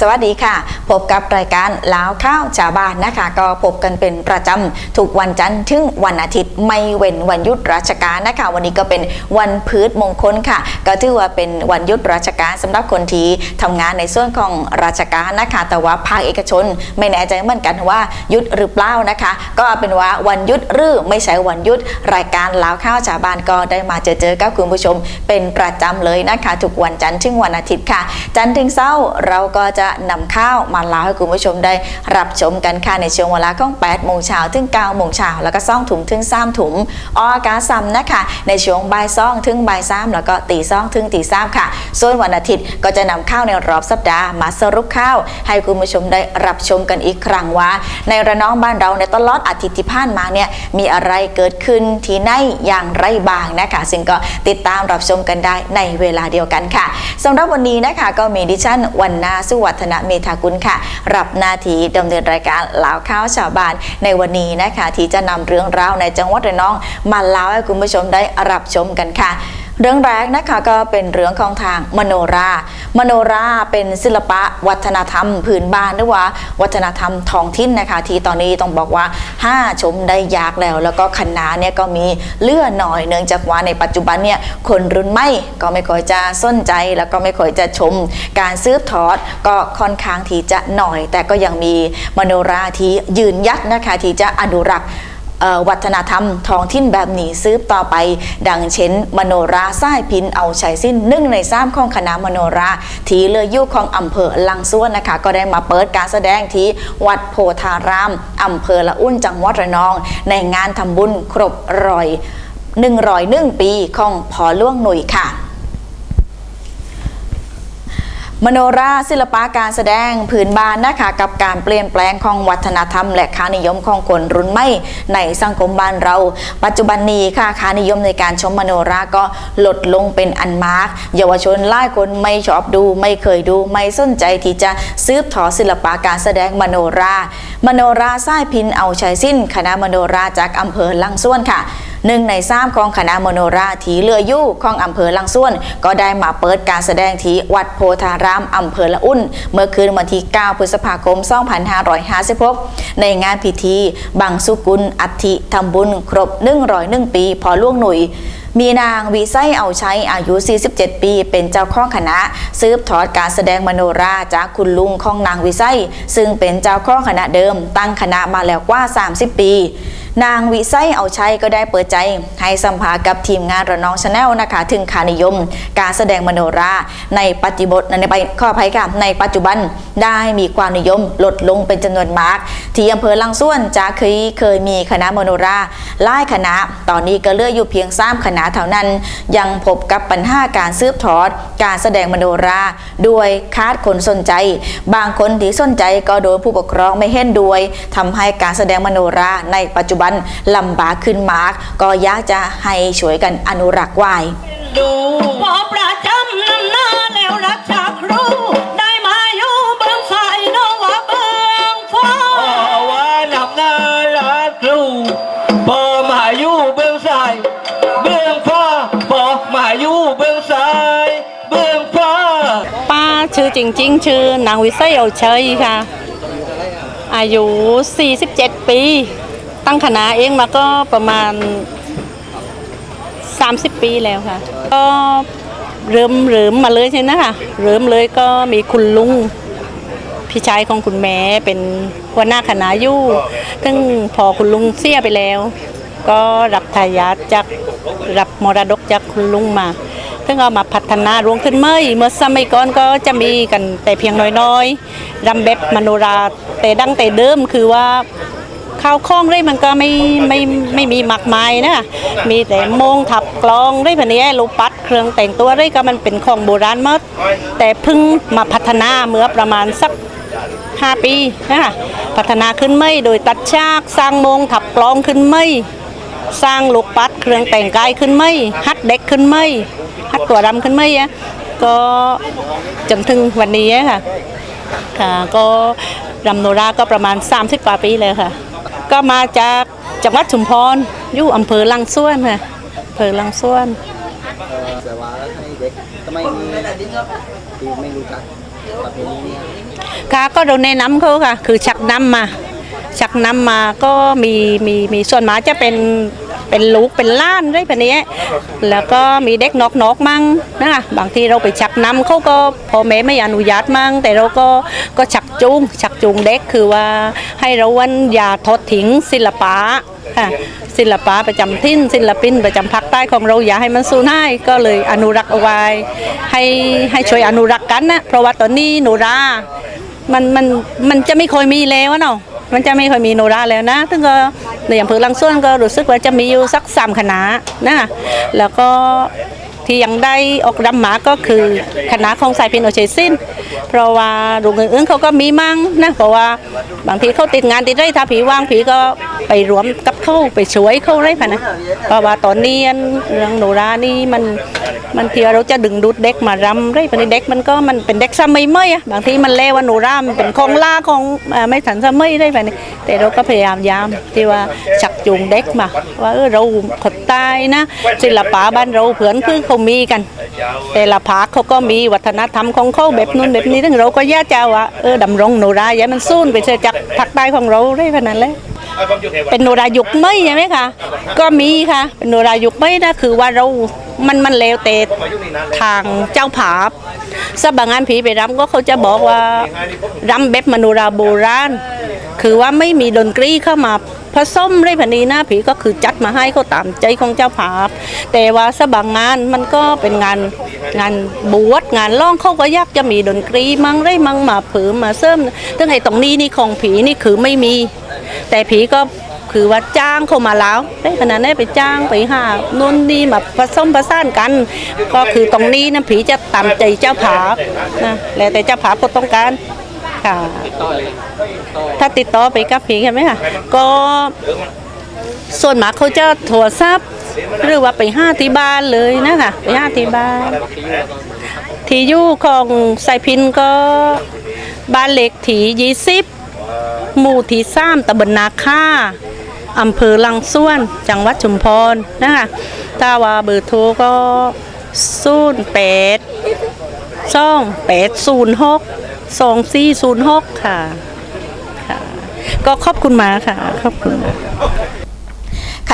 สวัสดีค่ะ พบกับรายการล้าวข้าวชาวบ้านนะคะ ก็พบกันเป็นประจำทุกวันจันทร์ถึงวันอาทิตย์ไม่เว้นวันหยุดราชการนะคะ วันนี้ก็เป็นวันพืชมงคลค่ะ ก็ถือว่าเป็นวันหยุดราชการสำหรับคนที่ทำงานในส่วนของราชการนะคะ แต่ว่าภาคเอกชน ไม่แน่ใจเหมือนกันว่าหยุดหรือเปล่านะคะ ก็เอาเป็นว่าวันหยุดหรือไม่ใช่วันหยุดรายการล้าวข้าวชาวบ้านก็ได้มาเจอเจอกับคุณผู้ชม เป็นประจำเลยนะคะทุกวันจันทร์ถึงวันอาทิตย์ค่ะ จันทร์ถึงเสาร์เราก็จะนำข้าวมาเล่าให้คุณผู้ชมได้รับชมกันค่ะในช่วงเวลาของ8โมงเช้าถึง9โมงเช้าแล้วก็ซ่องถุงถึง3ถุงออกอากาศซ้ำนะคะในช่วงบ่ายซ่องถึงบ่าย3แล้วก็ตีซ่องถึงตี3ค่ะ ส่วนวันอาทิตย์ก็จะนำข้าวในรอบสัปดาห์มาสรุปข้าว ให้คุณผู้ชมได้รับชมกันอีกครั้งว่า ในระนองบ้านเราในตลอดอาทิตย์ที่ผ่านมาเนี่ยมีอะไรเกิดขึ้นที่ไหนอย่างไรบ้างนะคะ ซึ่งก็ติดตามรับชมกันได้ในเวลาเดียวกันค่ะสำหรับวันนี้นะคะก็มีดิฉันวันนาสุวัฒนเมธากุลค่ะ รับหน้าที่ดำเนินรายการเล่าข้าวชาวบ้านในวันนี้นะคะ ที่จะนำเรื่องราวในจังหวัดระนอง มาเล่าให้คุณผู้ชมได้รับชมกันค่ะ เรื่องแรกนะคะก็เป็นเรื่องของทางมโนรา มโนราเป็นศิลปะวัฒนธรรมพื้นบ้านหรือว่า วัฒนธรรมท้องถิ่นนะคะ ที่ตอนนี้ต้องบอกว่าห้าชมได้ยากแล้ว แล้วก็คณะเนี่ยก็มีเลื่อนหน่อยเนื่องจากว่าในปัจจุบันเนี่ยคนรุ่นใหม่ก็ไม่ค่อยจะสนใจ แล้วก็ไม่ค่อยจะชม การซืบทอดก็ค่อนข้างที่จะหน่อย แต่ก็ยังมีมโนราที่ยืนยัดนะคะที่จะอนุรักษ์ วัฒนธรรมท้องถิ่นแบบนี้ซืบต่อไป ดังเช่น มโนราส้ายพินเอาชัยสิ้นหนึ่งในสามของคณะมโนรา ที่เลือยุของอำเภอลังส่วนนะคะ ก็ได้มาเปิดการแสดงที่วัดโพธารามอำเภอละอุ่นจังหวัดระนอง ในงานทำบุญครบรอยหนึ่งรอยหนึ่งปีของพอล่วงหนุ่ยค่ะ มโนราศิลปะการแสดงผืนบ้านนะคะกับการเปลี่ยนแปลงของวัฒนธรรม และค่านิยมของคนรุ่นใหม่ในสังคมบ้านเรา ปัจจุบันนี้ค่ะค่านิยมในการชมมโนราก็ลดลงเป็นอันมาก เยาวชนหลายคนไม่ชอบดู ไม่เคยดูไม่สนใจที่จะซืบถอศิลปะการแสดงมโนรา มโนราส้ายพินเอาชัยสิ้น คณะมโนราจากอำเภอลังส่วนค่ะ หนึ่งในสามของคณะมโนราทีเรือยู่ของอำเภอลังส่วน ก็ได้มาเปิดการแสดงที่วัดโพธารามอำเภอละอุ่น เมื่อคืนวันที่ 9 พฤษภาคม 2556 ในงานพิธี บังสุกุล อัฐิทำบุญ ครบ 101 ปี พอล่วงหนุ่ยมีนางวีไซเอาใช้อายุ 47 ปี เป็นเจ้าข้องคณะ ซืบทอดการแสดงมโนราจากคุณลุงของนางวีไซซึ่งเป็นเจ้าข้องคณะเดิม ตั้งคณะมาแล้วกว่า 30 ปี นางวิไซเอาชัยก็ได้เปิดใจ ให้สัมภาษณ์กับทีมงานระนองชาแนลนะคะ ถึงค่านิยม การแสดงมโนราในปัจจุบันในไปข้อภัยค่ะในปัจจุบันได้มีความนิยมลดลงเป็นจำนวนมาก ที่อำเภอลังส่วนจะเคยเคยมีคณะมโนราหลายคณะ ตอนนี้ก็เลืออยู่เพียงสามคณะเท่านั้น ยังพบกับปัญหาการซืบทอด การแสดงมโนราด้วยคาดคนสนใจ บางคนที่สนใจก็โดนผู้ปกครองไม่เห็นด้วยทำให้การแสดงมโนราในปัจจุบันลำบากขึ้นมาก ก็อยากจะให้ช่วยกันอนุรักษ์ไว้ดูพอประจำนำหน้าแล้วรักจากครูได้มาอยู่เบื้องสายน้องว่าเบื้องฟ้าว่านำหน้ารักครูพอมาอยู่เบื้องซ้ายเบื้องฟ้าพอมาอยู่เบื้องซ้ายเบื้องฟ้าป้าชื่อจริง ๆ ชื่อนางวิเศษเอาเชยค่ะ อายุ 47 ปี ตั้งคณะเองมาก็ประมาณ 30 ปีแล้วค่ะ ก็เริ่มเริ่มมาเลยใช่ไหมคะเริ่มเลยก็มีคุณลุงพี่ชายของคุณแม่เป็นหัวหน้าคณะยู่ซึ่งพอคุณลุงเสียไปแล้ว ก็รับทายาทจากรับมรดกจากคุณลุงมาซึ่งเอามาพัฒนารวงขึ้นเมื่อเมื่อสมัยก่อนก็จะมีกันแต่เพียงน้อยๆรำแบบมโนราแต่ดั้งแต่เดิมคือว่า ข้าวคล้องเลยมันก็ไม่ไม่ไม่มีมากมายนะมีแต่มงถับกลองได้พันนี้ลูกปัดเครื่องแต่งตัวได้ก็มันเป็นของโบราณหมดแต่เพิ่งมาพัฒนาเมื่อประมาณสัก5ปีนะพัฒนาขึ้นไม่โดยตัดฉากสร้างมงถับกลองขึ้นไม่สร้างลูกปัดเครื่องแต่งกายขึ้นไม่ฮัดเด็กขึ้นไม่ฮัดตัวดำขึ้นไม่อะก็จนถึงวันนี้ค่ะค่ะก็รำโนราก็ประมาณ 30 กว่าปีเลยค่ะ ก็มาจากจังหวัดชุมพรอยู่อำเภอลังส่วนค่ะอำเภอลังส่วนแต่ว่าให้เด็กทำไมมีที่ไม่รู้จักค่ะก็เราแนะนำเขาค่ะ คือชักนำมา ชักนำมาก็มีมีมีส่วนหมากจะเป็น เป็นลูกเป็นล้านอะไรแบบนี้ แล้วก็มีเด็กนอกนอกมั่งนะคะบางทีเราไปชักนำเขาก็พ่อแม่ไม่อนุญาตมั่งแต่เราก็ก็ชักจูงชักจูงเด็กคือว่าให้เราวันอย่าทอดทิ้งศิลปะค่ะศิลปะประจำทิ้นศิลปินประจำภาคใต้ของเราอย่าให้มันสูญหายก็เลยอนุรักษ์เอาไว้ให้ให้ช่วยอนุรักษ์กันนะเพราะว่าตอนนี้โนรามันมันมันจะไม่ค่อยมีแล้วเนาะ มันจะไม่ค่อยมีโนราแล้วนะถึงก็ในอำเภอลังส่วนก็รู้สึกว่าจะมีอยู่สักสามคณะนะแล้วก็ ที่ยังได้ออกรำหมาก็คือคณะของสายพินโอเชซินเพราะว่าโรงเรียนอื่นเขาก็มีมั่งนะเพราะว่าบางทีเขาติดงานติดไรถ้าผีว่างผีก็ไปรวมกับเขาไปช่วยเขาไรผ่ะนะเพราะว่าตอนนี้เรื่องโนรานี่มันมันเที่เราจะดึงดูดเด็กมารำไรผ่ะนี่เด็กมันก็มันเป็นเด็กสมัยใหม่อะบางทีมันเลวว่าโนรามันเป็นของล่าของไม่ทันสมัยไรผ่ะนี่แต่เราก็พยายามย้ำที่ว่าชักจูงเด็กมาว่าเออเราขดใต้นะศิลปะบ้านเราเผื่อนคือเขามีกัน แต่ละภาคเขาก็มีวัฒนธรรมของเขาแบบนู้นแบบนี้ทั้งเราก็ย่าเจ้าว่าเออดำรงโนราอย่ามันสู้ไปเสียจากภาคใต้ของเราได้ขนาดนั้นแหละเป็นโนรายุกไม่ใช่ไหมคะก็มีค่ะ เป็นโนรายุกไม่นะคือว่าเรา มันมันเลวแต่ทางเจ้าผาบสบางงานผีไปรำก็เขาจะบอกว่ารำแบบมโนราโบราณ คือว่าไม่มีดนตรีเข้ามา ผสมไรพันนี้นะผีก็คือจัดมาให้เขาตามใจของเจ้าผาบแต่ว่าสบางงานมันก็เป็นงานงานบวชงานร้องเขาก็ยากจะมีดนตรีมังไรมังมาผือมาเสริมตั้งแต่ตรงนี้นี่ของผีนี่คือไม่มี แต่ผีก็คือว่าจ้างเขามาแล้วได้ขนาดนี้ไปจ้างไปหาโน่นนี่มาผสมผสานกัน ก็คือตรงนี้นะผีจะตามใจเจ้าผาบนะแล้วแต่เจ้าผาบก็ต้องการค่ะ ถ้าติดต่อไปกับผีใช่ไหมคะก็ส่วนมากเขาจะโทรศัพท์หรือว่าไปห้าที่บ้านเลยนะคะไปห้าที่บ้านที่อยู่ของสายพินก็บ้านเล็กที่ยี่สิบหมู่ที่สามตำบลนาค่าอำเภอลังส่วน จังหวัดชุมพรนะคะถ้าว่าเบอร์โทรก็ศูนย์แปดสองแปดศูนย์หกสองสี่ศูนย์หกค่ะค่ะ ก็ขอบคุณมาค่ะขอบคุณ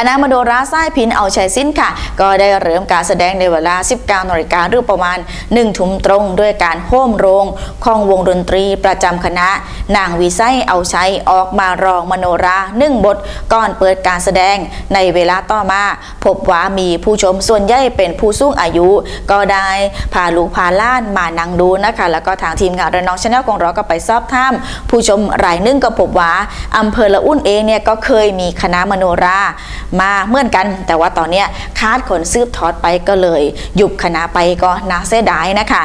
ณะมโนราไสายพินเอาชัยสิ้นค่ะ ก็ได้เริ่มการแสดงในเวลา 19นาฬิกาหรือประมาณ1ทุ่มตรงด้วยการโห่มโรงของวงดนตรีประจำคณะ นางวิไสเอาชัยออกมารองมโนราหนึ่งบทก่อนเปิดการแสดงในเวลาต่อมา พบว่ามีผู้ชมส่วนใหญ่เป็นผู้สูงอายุ ก็ได้พาลูกพาล้านมานั่งดูนะคะ แล้วก็ทางทีมงานระนองชาแนลของเราก็ไปสอบถามผู้ชมรายนึงก็พบว่าอำเภอละอุ่นเองเนี่ยก็เคยมีคณะมโนรามาเหมือนกัน แต่ว่าตอนนี้คาดขนซืบทอดไปก็เลย หยุบคณะไปก็น่าเสียดายนะคะ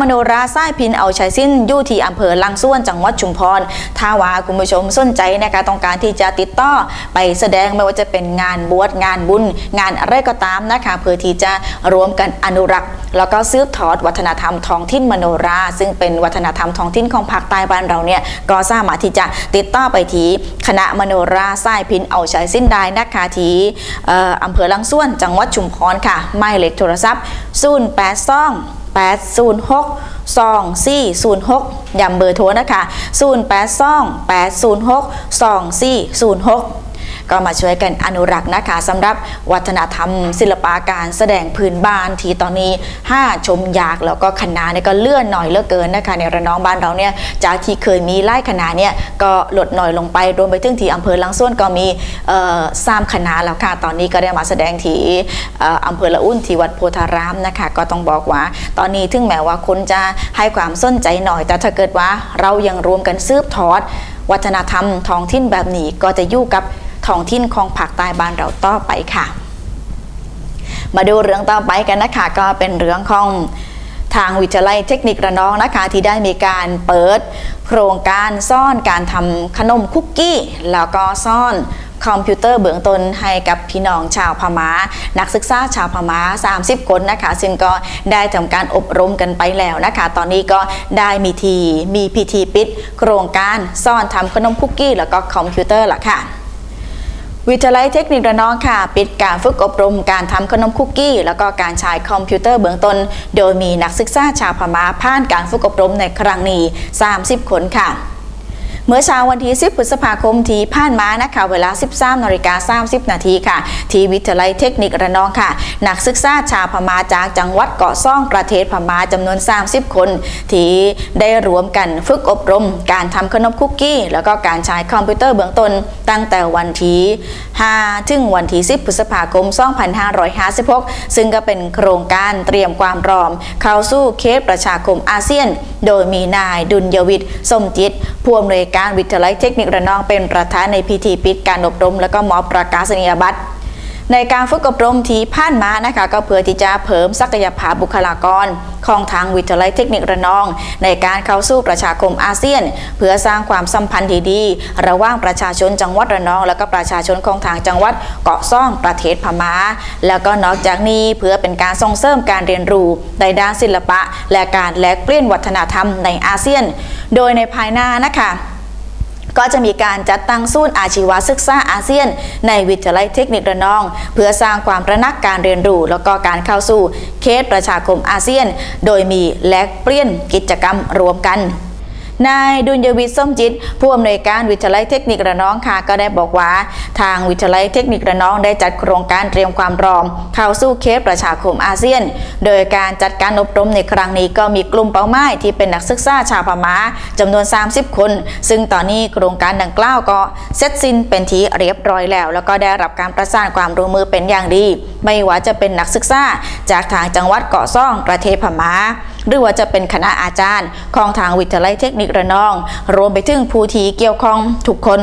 มโนราสายพินเอาชัยสิ้นยู่ที่อำเภอลังส่วนจังหวัดชุมพรถ้าว่าคุณผู้ชมสนใจนะคะต้องการที่จะติดต่อไปแสดงไม่ว่าจะเป็นงานบวชงานบุญ งานอะไรก็ตามนะคะเพื่อที่จะรวมกันอนุรักษ์ แล้วก็ซืบทอดวัฒนธรรมท้องถิ่นมโนรา ซึ่งเป็นวัฒนธรรมท้องถิ่นของภาคใต้บ้านเราเนี่ยก็สามารถที่จะติดต่อไปที่คณะมโนราสายพินเอาชัยสิ้นได้นะคะที่อ่ออำเภอลังส่วนจังหวัดชุมพรค่ะหมายเลขโทรศัพท์ 0 8 2 806 2406ย้ำเบอร์โทรนะคะ 082 806 2406 ก็มาช่วยกันอนุรักษ์นะคะสำหรับวัฒนธรรม ศิลปะการแสดงพื้นบ้านที่ตอนนี้ 5 ชมยากแล้วก็คณะเนี่ยก็เลื่อนหน่อยเลือกเกินนะคะในระนองบ้านเราเนี่ยจากที่เคยมีไล่คณะเนี่ยก็ลดหน่อยลงไปรวมไปถึงที่อำเภอลังส่วนก็มีเอ่อสามคณะแล้วค่ะตอนนี้ก็ได้มาแสดงที่อออำเภอละอุ่นที่วัดโพธารามนะคะก็ต้องบอกว่า ตอนนี้ถึงแม้ว่าคนจะให้ความสนใจหน่อย แต่ถ้าเกิดว่าเรายังรวมกันซืบทอด วัฒนธรรมท้องถิ่นแบบนี้ก็จะอยู่กับ ท้องถิ่นของภาคใต้บ้านเราต่อไปค่ะ มาดูเรื่องต่อไปกันนะคะ ก็เป็นเรื่องของทางวิทยาลัยเทคนิคระนองนะคะที่ได้มีการเปิด โครงการซ่อนการทำขนมคุกกี้ แล้วก็ซ่อนคอมพิวเตอร์เบื้องต้นให้กับพี่น้องชาวพมา่า นักศึกษาชาวพมา่า 30 คนนะคะ ซึ่งก็ได้ทำการอบรมกันไปแล้วนะคะ ตอนนี้ก็ได้มีทีมีพิธีปิด โครงการซ่อนทำขนมคุกกี้ แล้วก็คอมพิวเตอร์ละค่ะ วิทยาลัยเทคนิคระนองค่ะ ปิดการฝึกอบรมการทำขนมคุกกี้ แล้วก็การใช้คอมพิวเตอร์เบื้องต้น โดยมีนักศึกษาชาวพม่าผ่านการฝึกอบรมในครั้งนี้ 30 คนค่ะ เมื่อเช้าวันที่ 10 พฤษภาคมที่ผ่านมานะคะเวลา 13นาฬิกา30 นาทีค่ะ ที่วิทยาลัยเทคนิคระนองค่ะ นักศึกษาชาวพม่าจากจังหวัดเกาะซ่องประเทศพม่าจำนวน 30 คน ที่ได้รวมกันฝึกอบรม การทำขนมคุกกี้ แล้วก็การใช้คอมพิวเตอร์เบื้องต้น ตั้งแต่วันที่ 5 ถึงวันที่ 10 พฤษภาคม 2556 ซึ่งก็เป็นโครงการเตรียมความพร้อม เข้าสู่เคสประชาคมอาเซียน โดยมีนายดุลยวิทย์สมจิตผู้อำนวยการวิทยาลัยเทคนิคระนองเป็นประธานในพิธีปิดการอบรม และก็มอบประกาศนียบัตรในการฝึกอบรมที่ผ่านมานะคะก็เพื่อที่จะเพิ่มศักยภาพบุคลากร ของทางวิทยาลัยเทคนิคระนอง ในการเข้าสู่ประชาคมอาเซียน เพื่อสร้างความสัมพันธ์ที่ดี ระหว่างประชาชนจังหวัดระนอง และก็ประชาชนของทางจังหวัดเกาะซ่องประเทศพม่า แล้วก็นอกจากนี้เพื่อเป็นการส่งเสริมการเรียนรู้ในด้านศิลปะ และการแลกเปลี่ยนวัฒนธรรมในอาเซียน โดยในภายหน้านะคะ ก็จะมีการจัดตั้งศูนย์อาชีวศึกษาอาเซียน ในวิทยาลัยเทคนิคระนอง เพื่อสร้างความระนักการเรียนรู้ แล้วก็การเข้าสู่เขตประชาคมอาเซียน โดยมีแลกเปลี่ยนกิจกรรมรวมกัน นายดุลยวิทย์ส้มจิต ผู้อำนวยการวิทยาลัยเทคนิคระนองค่ะ ก็ได้บอกว่า ทางวิทยาลัยเทคนิคระนองได้จัดโครงการเตรียมความพร้อม เข้าสู่เคสประชาคมอาเซียน โดยการจัดการอบรมในครั้งนี้ก็มีกลุ่มเป้าหมายที่เป็นนักศึกษาชาวพม่าจำนวน 30 คน ซึ่งตอนนี้โครงการดังกล่าวก็เสร็จสิ้นเป็นที่เรียบร้อยแล้ว แล้วก็ได้รับการประสานความร่วมมือเป็นอย่างดี ไม่ว่าจะเป็นนักศึกษาจากทางจังหวัดเกาะซ่องประเทศพม่า หรือว่าจะเป็นคณะอาจารย์ของทางวิทยาลัยเทคนิคระนอง รวมไปถึงผู้ที่เกี่ยวข้องทุกคน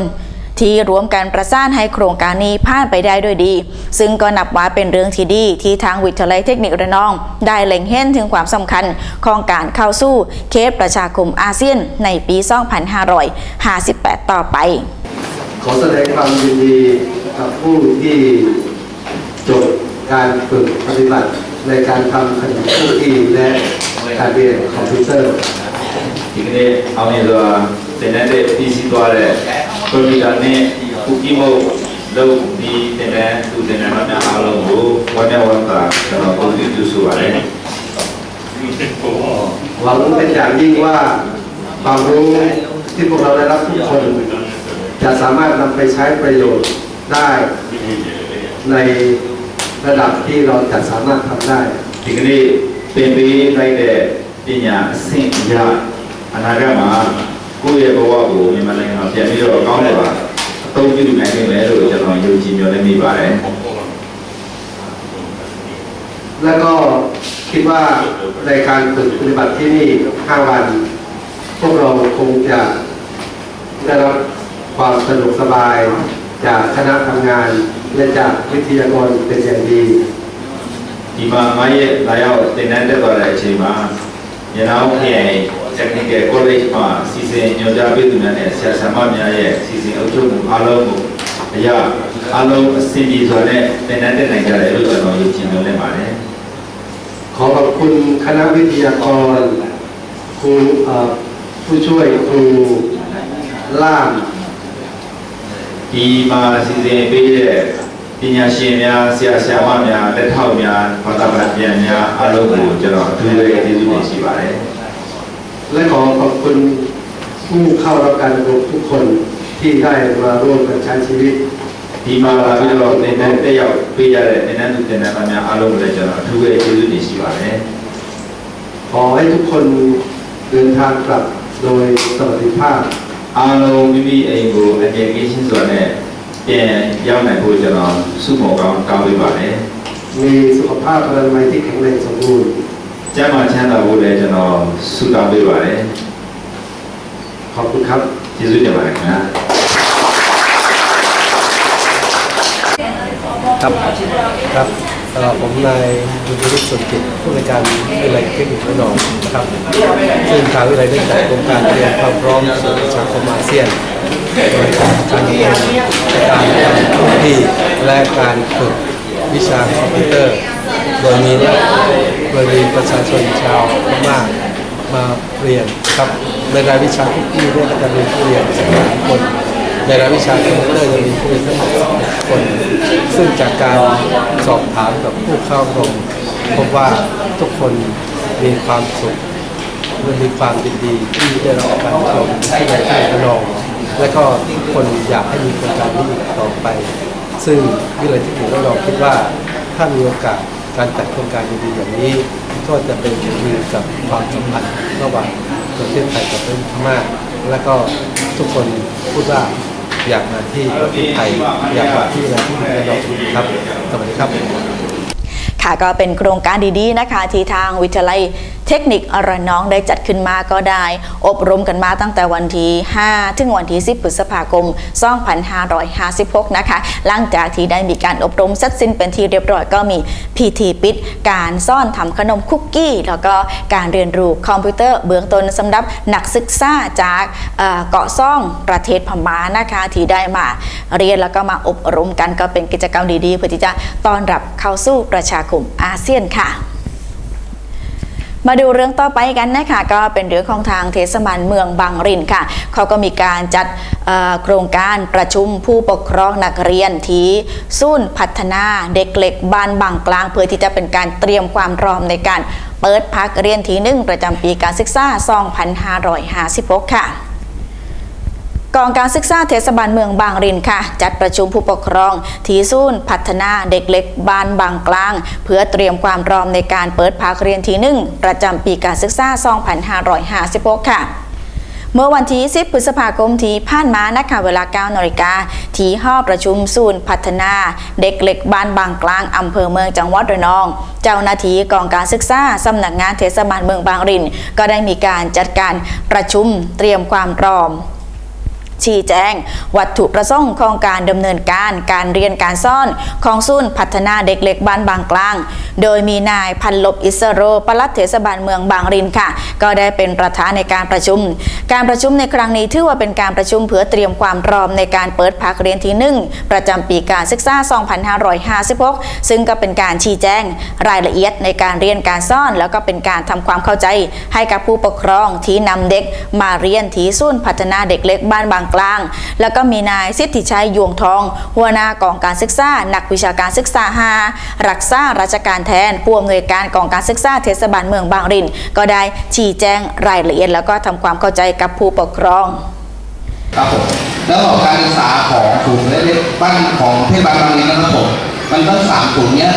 ที่รวมกันประสานให้โครงการนี้ผ่านไปได้ด้วยดี ซึ่งก็นับว่าเป็นเรื่องที่ดีที่ทางวิทยาลัยเทคนิคระนอง ได้เล็งเห็นถึงความสำคัญของการเข้าสู่เคสประชาคมอาเซียนในปี 2558 ต่อไป ขอแสดงความยินดีกับผู้ที่จบการฝึกปฏิบัติในการทำขนมคุกกี้และ 看这个 computer。今天奥尼说，现在这 PC 多嘞，所以咱呢，估计冇老你现在都现在那边阿老母，外面玩个，然后工资就出来嘞。หวังเป็นอย่างยิ่งว่าความรู้ที่พวกเราได้รับทุกคนจะสามารถนำไปใช้ประโยชน์ได้ในระดับที่เราจะสามารถทำได้ทีนี้ သင်ပေးလိုက်တဲ့ပညာအဆင့်အရအနာဂတ်မှာကိုယ့်ရဲ့ဘဝကိုမြန်မာနိုင်ငံမှာပြန်ပြီးတော့ကောင်းစွာအသုံးပြုနိုင်နိုင်မယ်လို့ကျွန်တော်ယုံကြည်မျှော်လင့်မိပါတယ် และก็คิดว่าในการฝึกปฏิบัติที่นี่ 5 วัน พวกเราคงจะได้รับความสะดวกสบายจากคณะทำงาน และจากวิทยากรเป็นอย่างดี ဒီမှာငါရဲ့လာရောက်သင်တန်းတက်သွားတဲ့အချိန်မှာရန်အောင်ခရိုင် Technical College မှာစီစဉ်ညွှန်ကြားပေးသူများနဲ့ဆရာဆရာမများရဲ့စီစဉ်အုပ်ချုပ်မှုအားလုံးကိုအရာအားလုံးအဆင်ပြေစွာနဲ့သင်တန်းတက်နိုင်ကြတယ်လို့ကျွန်တော်ယုံကြည်မျှော်လင့်ပါတယ် ขอขอบคุณคณะวิทยากรครูเอ่อผู้ช่วยครูล่าม ဒီမှာစီစဉ်ပေးတဲ့ပ ညာရှင်များဆရာဆရာမများလက်ထောက်များဘာသာပြန်များအားလုံးကိုကျွန်တော်အထူးပဲကျေးဇူးတင်ရှိပါတယ် และขอขอบคุณผู้เข้ารับการอบรมทุกคนที่ได้มาร่วมกันใช้ชีวิต ဒီမှာလာပြီးတော့သင်တန်းတက်ရောက်ပေးရတဲ့သင်တန်းသူသင်တန်းသားများအားလုံးကိုလည်းကျွန်တော်အထူးပဲကျေးဇူးတင်ရှိပါတယ် ขอให้ทุกคนเดินทางกลับโดยสวัสดิภาพ အားလုံးမိမိအိမ်ကိုအကြံပေးရှင်းစွာနဲ့ ပြန်ရောက်နိုင်ဖို့ကျွန်တော်ဆုမွန်ကောင်းတောင်းပေးပါတယ် มีสุขภาพพลามัยที่แข็งแรงสมบูรณ์ ကျမ်းမာချမ်းသာဖို့လည်းကျွန်တော်ဆုတောင်းပေးပါတယ် ขอบคุณครับ ကျေးဇူးတင်ပါတယ်ခင်ဗျာ ครับครับเอ่อ ผมนายบุญฤทธิ์สุกิจผู้ในการวิทยาลัยเทคนิคระนองนะครับซึ่งทางวิทยาลัยได้จัดโครงการเตรียมความพร้อมสู่ประชาคมอาเซียนโดยการจัดการการทำพื้นที่และการฝึกวิชาคอมพิวเตอร์ โดยมีโดยมีประชาชนชาวพม่ามาเรียนครับในรายวิชาคุกกี้เนี่ยก็จะมีผู้เรียนสิบสามคนในรายวิชาคอมพิวเตอร์จะมีผู้เรียนทั้งหมด11คน ซึ่งจากการสอบถามกับผู้เข้าอบรมพบว่าทุกคนมีความสุขและมีความยินดีที่ได้รับการอบรมที่ในที่ระนอง และก็ทุกคนอยากให้มีโครงการนี้ต่อไป ซึ่งวิทยาลัยทคนิคระนองคิดว่าถ้ามีโอกาสการจัดโครงการดีๆอย่างนี้ ก็จะเป็นผลดีกับความสัมพันธ์ระหว่างประเทศไทยกับประเทศพม่าและก็ทุกคนพูดว่า อยากมาที่ประเทศไทยอยากมาที่วิทยาลัยเทคนิคระนองครับสวัสดีครับค่ะก็เป็นโครงการดีๆนะคะที่ทางวิทยาลัย ทคนิคอระนองได้จัดขึ้นมาก็ได้ อบรมกันมาตั้งแต่วันที่ 5 ถึงวันที่ 10 พฤษภาคม 2556 นะคะ หลังจากที่ได้มีการอบรมเสร็จสิ้นเป็นที่เรียบร้อยก็มีพิธีปิด การซ่อนทำขนมคุกกี้ แล้วก็การเรียนรู้คอมพิวเตอร์เบื้องต้นสำหรับนักศึกษาจากเอ่อเกาะซ่องประเทศพม่านะคะที่ได้มาเรียนแล้วก็มาอบรมกันก็เป็นกิจกรรมดีๆ เพื่อที่จะต้อนรับเข้าสู่ประชาคมอาเซียนค่ะ มาดูเรื่องต่อไปกันนะคะก็เป็นเรื่องของทางเทศบาลเมืองบางรินค่ะเขาก็มีการจัดโครงการประชุมผู้ปกครองนักเรียนที่ศูนย์พัฒนาเด็กเล็กบ้านบางกลาง เพื่อที่จะเป็นการเตรียมความพร้อมในการเปิดพักเรียนที่หนึ่งประจำปีการศึกษา 2556 ค่ะ กองการศึกษาเทศบาลเมืองบางรินค่ะ จัดประชุมผู้ปกครองที่ศูนย์พัฒนาเด็กเล็กบ้านบางกลาง เพื่อเตรียมความพร้อมในการเปิดภาคเรียนที่หนึ่งประจำปีการศึกษา 2556 ค่ะเมื่อวันที่ 10 พฤษภาคมที่ผ่านมานะคะเวลา 9นาฬิกา ที่ห้อประชุมศูนย์พัฒนา เด็กเล็กบ้านบางกลาง อำเภอเมืองจังหวัดระนอง เจ้าหน้าที่กองการศึกษาสำนักงานเทศบาลเมืองบางริน ก็ได้มีการจัดการประชุมเตรียมความพร้อม ชี้แจง วัตถุประสงค์ของการดำเนินการการเรียนการซ่อนของศูนย์พัฒนาเด็กเล็กบ้านบางกลาง โดยมีนายพันลบอิสโรปลัดเทศบาลเมืองบางรินค่ะ ก็ได้เป็นประธานในการประชุม การประชุมในครั้งนี้ถือว่าเป็นการประชุมเพื่อเตรียมความพร้อมในการเปิดภาคเรียนที่หนึ่งประจำปีการศึกษา 2556 ซึ่งก็เป็นการชี้แจง รายละเอียดในการเรียนการซ่อน แล้วก็เป็นการทำความเข้าใจให้กับผู้ปกครองที่นำเด็กมาเรียนที่ศูนย์พัฒนาเด็กเล็กบ้านบางกลาง แล้วก็มีนายสิทธิชัยยวงทอง หัวหน้ากองการศึกษานักวิชาการศึกษาหารักษาราชการแทนผู้อำนวยการกองการศึกษาเทศบาลเมืองบางรินก็ได้ชี้แจงรายละเอียด แล้วก็ทำความเข้าใจกับผู้ปกครองครับผมแล้วก็การศึกษาของศูนย์เล็กๆบ้านของเทศบาลบางนี้นะครับผมมันทั้งสามศูนย์เนี้ย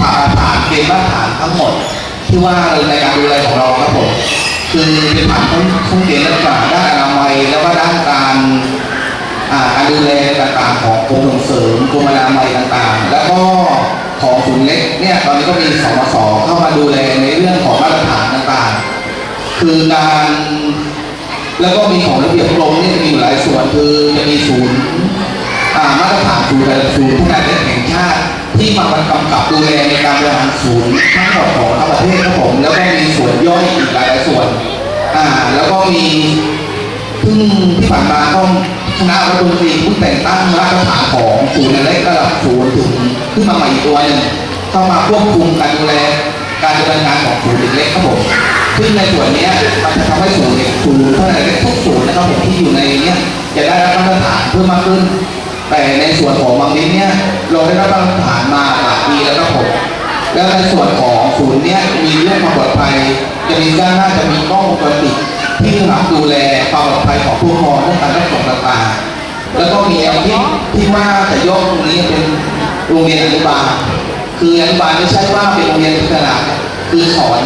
ผ่านผ่านเกณฑ์มาตรฐานทั้งหมด ที่ว่าในการดูแลของเราครับผม คือเป็นผ่านทั้งทั้งเกณฑ์และผ่าด้านอนามัยแล้วก็ด้านการการดูแลต่างๆของกรมส่งเสริมกรมอนามัยต่างๆ แล้วก็ของศูนย์เล็กเนี่ยตอนนี้ก็มีสมสเข้ามาดูแลในเรื่องของมาตรฐานต่างๆ คือการแล้วก็มีของระเบียบกรมเนี่ยจะมีอยู่หลายส่วนคือจะมีศูนย์มาตรฐานศูนย์ศูนย์พัฒนาเด็กแห่งชาติที่ มากำกับดูแลในการบริหารศูนย์ทั้งหมดของทั้งประเทศครับผมแล้วก็มีส่วนย่อยอีกหลายๆส่วนอ่าแล้วก็มีเพิ่งที่ผ่านมาก็คณะรัฐมนตรีผู้แต่งตั้งมาตรฐานของศูนย์เล็กระดับศูนย์ถึงขึ้นมาใหม่อีกตัวหนึ่งเข้ามาควบคุมการดูแลการดำเนินงานของศูนย์เล็กครับผมซึ่งในส่วนนี้มันจะทำให้ศูนย์เนี่ยศูนย์เท่าไหร่ทุกศูนย์นะครับผมที่อยู่ในนี้จะได้รับมาตรฐานเพิ่มมากขึ้น แต่ในส่วนของบางนิดเนี่ยเราได้รับมาตรฐานมาหลายปีแล้วครับผมแล้วในส่วนของศูนย์เนี่ยมีเรื่องความปลอดภัยจะมีด้านหน้าจะมีกล้องวงจรปิดที่รับดูแลความปลอดภัยของผู้ปกครองเรื่องการรับส่งต่างๆแล้วก็มีแนวคิดที่ว่าจะยกตรงนี้เป็นโรงเรียนอนุบาลคืออนุบาลไม่ใช่ว่าเป็นโรงเรียนขนาดคือสอน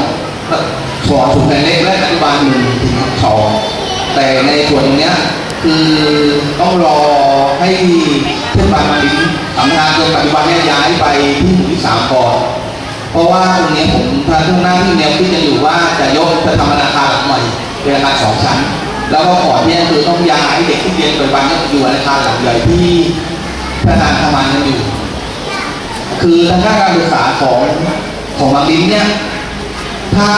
สอนสูงเล็กและอนุบาลหนึ่งถึงสองแต่ในส่วนตรงเนี้ย คือต้องรอให้เทศบาลมาลินสำนักงานโดยปัจจุบันเนี่ยย้ายไปที่หมู่ที่สามก่อนเพราะว่าตรงนี้ผมทางข้างหน้าที่แนวคิดจะอยู่ว่าจะยกจะทำอาคารหลังใหม่เป็นอาคารสองชั้น แล้วก็ก่อนที่จะคือต้องย้ายเด็กที่เรียนปัจจุบันเนี่ยอยู่อาคารหลังใหญ่ที่พนักงานทำงานกันอยู่ คือทางด้านการศึกษาของของบางลิ้นเนี่ยถ้า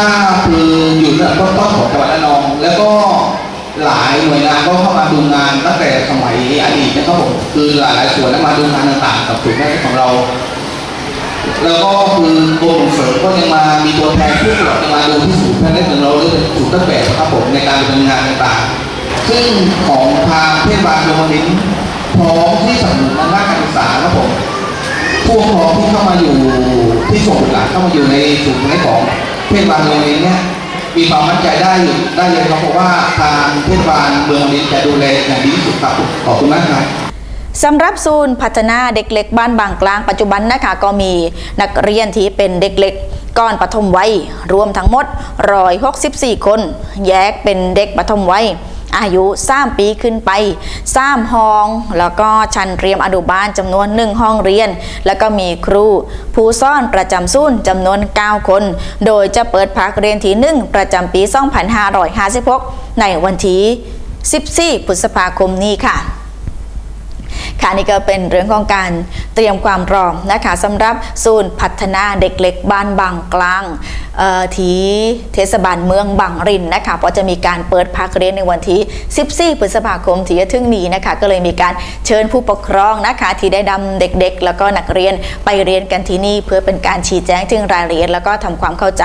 คืออยู่ระดับต้นๆของจังหวัดระนอง แล้วก็ หลายหน่วยงานก็เข้ามาดูงานตั้งแต่สมัยอดีตนะครับผมคือหลายๆส่วนแล้วมาดูงานต่างๆกับศูนย์การของเรา แล้วก็คือกรมส่งเสริมก็ยังมามีตัวแทนผู้ตรวจมาดูที่ศูนย์แพทย์ของเราหรือศูนย์ต้นแบบครับผมในการดำเนินงานต่างๆ ซึ่งของทางเทศบาลโยมนินพร้อมที่สนับสนุนทางด้านการศึกษาครับผมผู้ปกครองที่เข้ามาอยู่ที่ส่งหลานเข้ามาอยู่ในศูนย์ในของเทศบาลเมืองนี้เนี่ย มีความมั่นใจได้อยู่ได้เลยครับเพราะว่าทางเทศบาลเมืองนี้จะดูแลอย่างดีที่สุดครับขอบคุณมากครับสำหรับศูนย์พัฒนาเด็กเล็กบ้านบางกลางปัจจุบันนะคะก็มีนักเรียนที่เป็นเด็กเล็กก่อนปฐมวัยรวมทั้งหมด 164 คน แยกเป็นเด็กปฐมวัย อายุ3ปีขึ้นไป3ห้อง แล้วก็ชั้นเรียมอนุบาลจำนวน 1 ห้องเรียน แล้วก็มีครู ผู้สอนประจำศูนย์จำนวน 9 คน โดยจะเปิดภาคเรียนที่ 1 ประจำปี 2556 ในวันที่ 14 พฤษภาคมนี้ค่ะ ค่ะนี่ก็เป็นเรื่องของการเตรียมความพร้อมนะคะสำหรับศูนย์พัฒนาเด็กเล็กบ้านบางกลางที่เทศบาลเมืองบางรินนะคะเพราะจะมีการเปิดภาคเรียนในวันที่ 14 พฤษภาคมที่จะถึงนี้นะคะก็เลยมีการเชิญผู้ปกครองนะคะที่ได้นำเด็กๆ แล้วก็นักเรียนไปเรียนกันที่นี่ เพื่อเป็นการชี้แจงถึงรายละเอียดแล้วก็ทำความเข้าใจ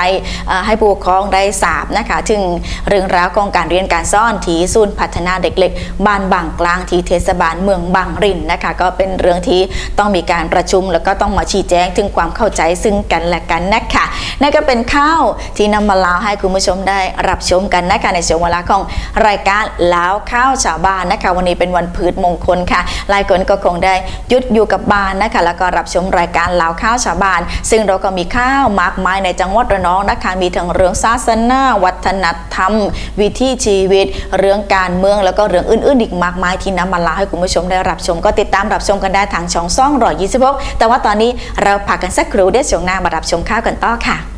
ให้ผู้ปกครองได้ทราบนะคะถึงเรื่องราวของการเรียนการสอนที่ศูนย์พัฒนาเด็กเล็กบ้านบางกลางที่เทศบาลเมืองบางรินนะคะ ก็เป็นเรื่องที่ต้องมีการประชุม แล้วก็ต้องมาชี้แจงถึงความเข้าใจซึ่งกันและกันนะคะนั่นก็เป็นข้าวที่นำมาเล่าให้คุณผู้ชมได้รับชมกันนะคะในช่วงเวลาของรายการเล้าวข้าวชาวบ้านนะคะ วันนี้เป็นวันพืชมงคลค่ะ หลายคนก็คงได้ยุดอยู่กับบ้านนะคะ แล้วก็รับชมรายการเล้าวข้าวชาวบ้าน ซึ่งเราก็มีข้าวมากมายในจังหวัดระนองนะคะ มีทั้งเรื่องศาสนาวัฒนธรรม วิถีชีวิต เรื่องการเมืองแล้วก็เรื่องอื่นๆอีกมากมายที่นำมาเล่าให้คุณผู้ชมได้รับชมก็ติดตามรับชมกันได้ทางช่องซ่องรอ26แต่ว่าตอนนี้เราพักกันสักครู่เดี๋ยวช่วงหน้ามารับชมข้าวกันต่อค่ะ